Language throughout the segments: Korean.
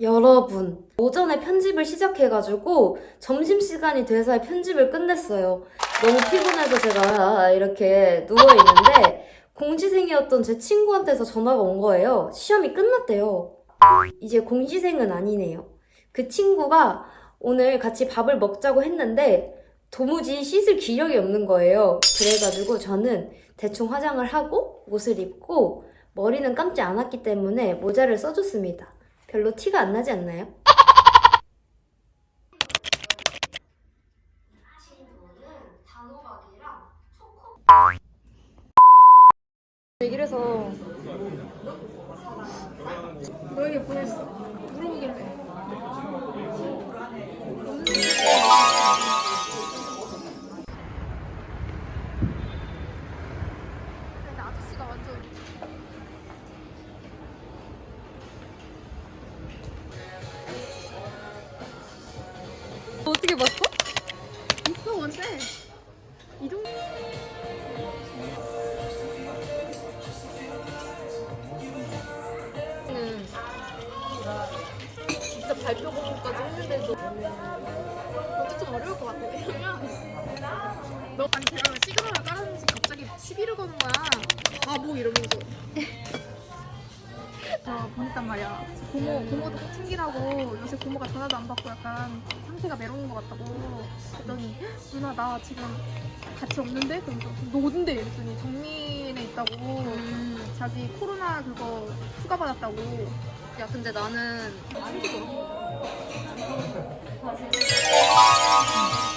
여러분, 오전에 편집을 시작해가지고 점심시간이 돼서 편집을 끝냈어요. 너무 피곤해서 제가 이렇게 누워있는데 공시생이었던 제 친구한테서 전화가 온 거예요. 시험이 끝났대요. 이제 공시생은 아니네요. 그 친구가 오늘 같이 밥을 먹자고 했는데 도무지 씻을 기력이 없는 거예요. 그래가지고 저는 대충 화장을 하고 옷을 입고 머리는 감지 않았기 때문에 모자를 써줬습니다. 별로 티가 안 나지 않나요? 얘기를 해서 너에게 보냈어. 물어보길래. 발표 공부까지 했는데도 좀 어려울 것 같아. 왜냐면 너 아니 제가 시그널을 깔았는지 갑자기 시비를 거는 거야. 바보 이러면서. 어, 보냈단 말이야. 고모, 고모도 꼭 챙기라고 요새 고모가 전화도 안 받고 약간 상태가 메로운 것 같다고. 그랬더니 누나 나 지금 같이 없는데? 그래서 너 어딘데? 이랬더니 정민에 있다고. 자기 코로나 그거 휴가 받았다고. 야 근데 나는 한 분도 없어.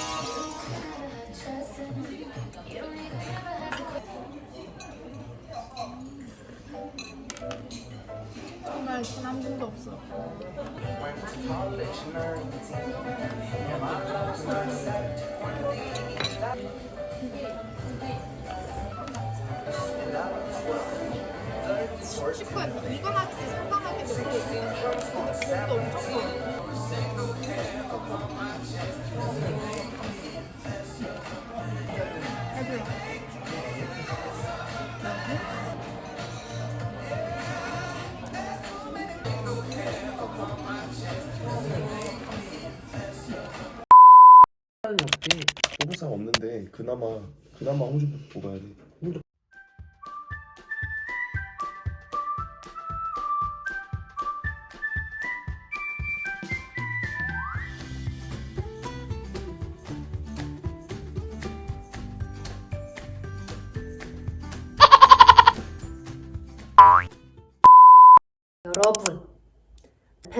쉽고 이거하지 상관하게 되고 돈도 엄청. 애들 하는 없게 보부상 없는데 그나마 그나마 홍주 뽑아야 돼.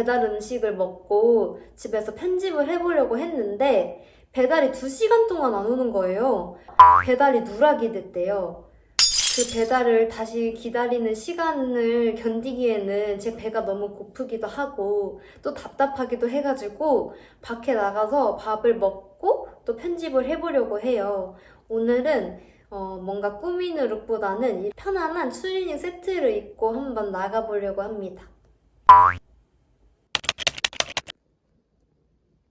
배달 음식을 먹고 집에서 편집을 해보려고 했는데 배달이 2시간 동안 안 오는 거예요. 배달이 누락이 됐대요. 그 배달을 다시 기다리는 시간을 견디기에는 제 배가 너무 고프기도 하고 또 답답하기도 해가지고 밖에 나가서 밥을 먹고 또 편집을 해보려고 해요. 오늘은 어, 뭔가 꾸미는 룩보다는 이 편안한 추리닝 세트를 입고 한번 나가보려고 합니다.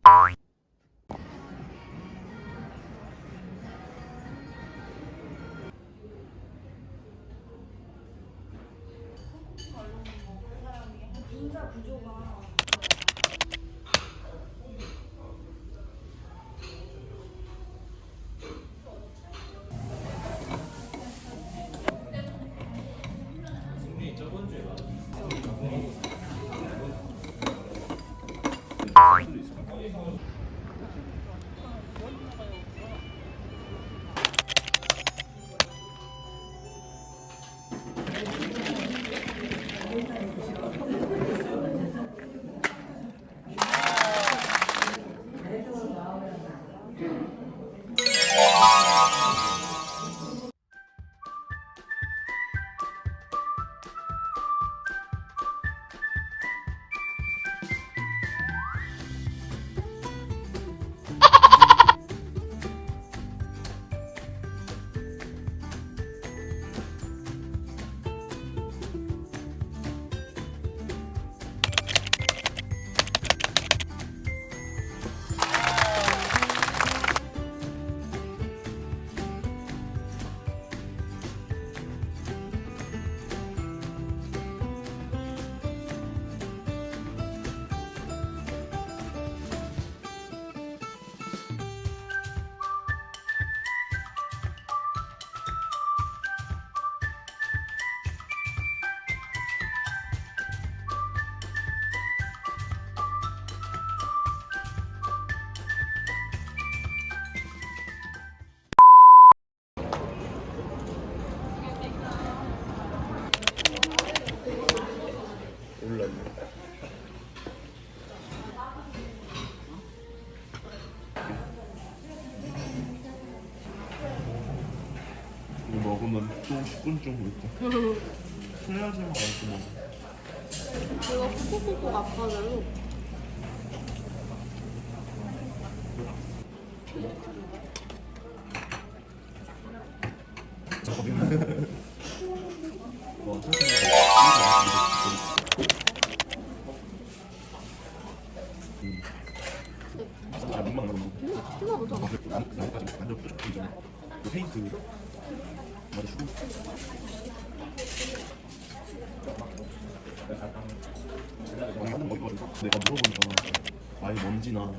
그 러면 또 10분쯤 그랬고 해야지만 알고 뭐 이거 콕콕콕콕 아파져요. 뭐 사실 잘못 만나는 거. 생각보다. 난 나까지 완전 전에 그 페인트 머리 하는 거 이거 내가 물어보니까 아예 먼지나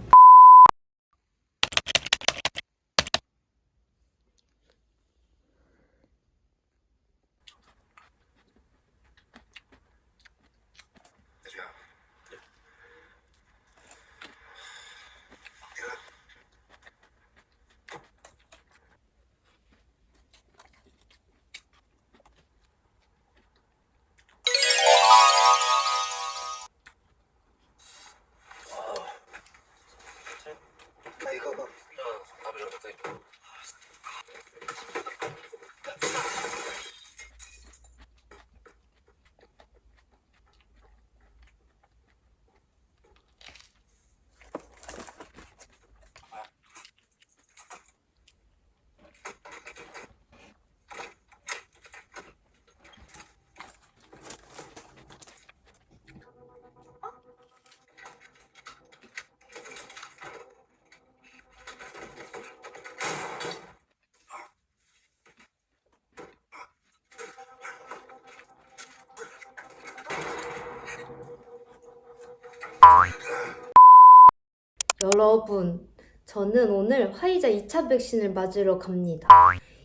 여러분, 저는 오늘 화이자 2차 백신을 맞으러 갑니다.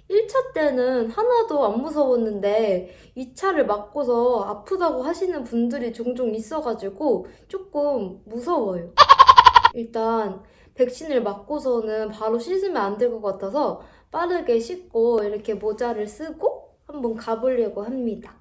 1차 때는 하나도 안 무서웠는데 2차를 맞고서 아프다고 하시는 분들이 종종 있어가지고 조금 무서워요. 일단 백신을 맞고서는 바로 씻으면 안 될 것 같아서 빠르게 씻고 이렇게 모자를 쓰고 한번 가보려고 합니다.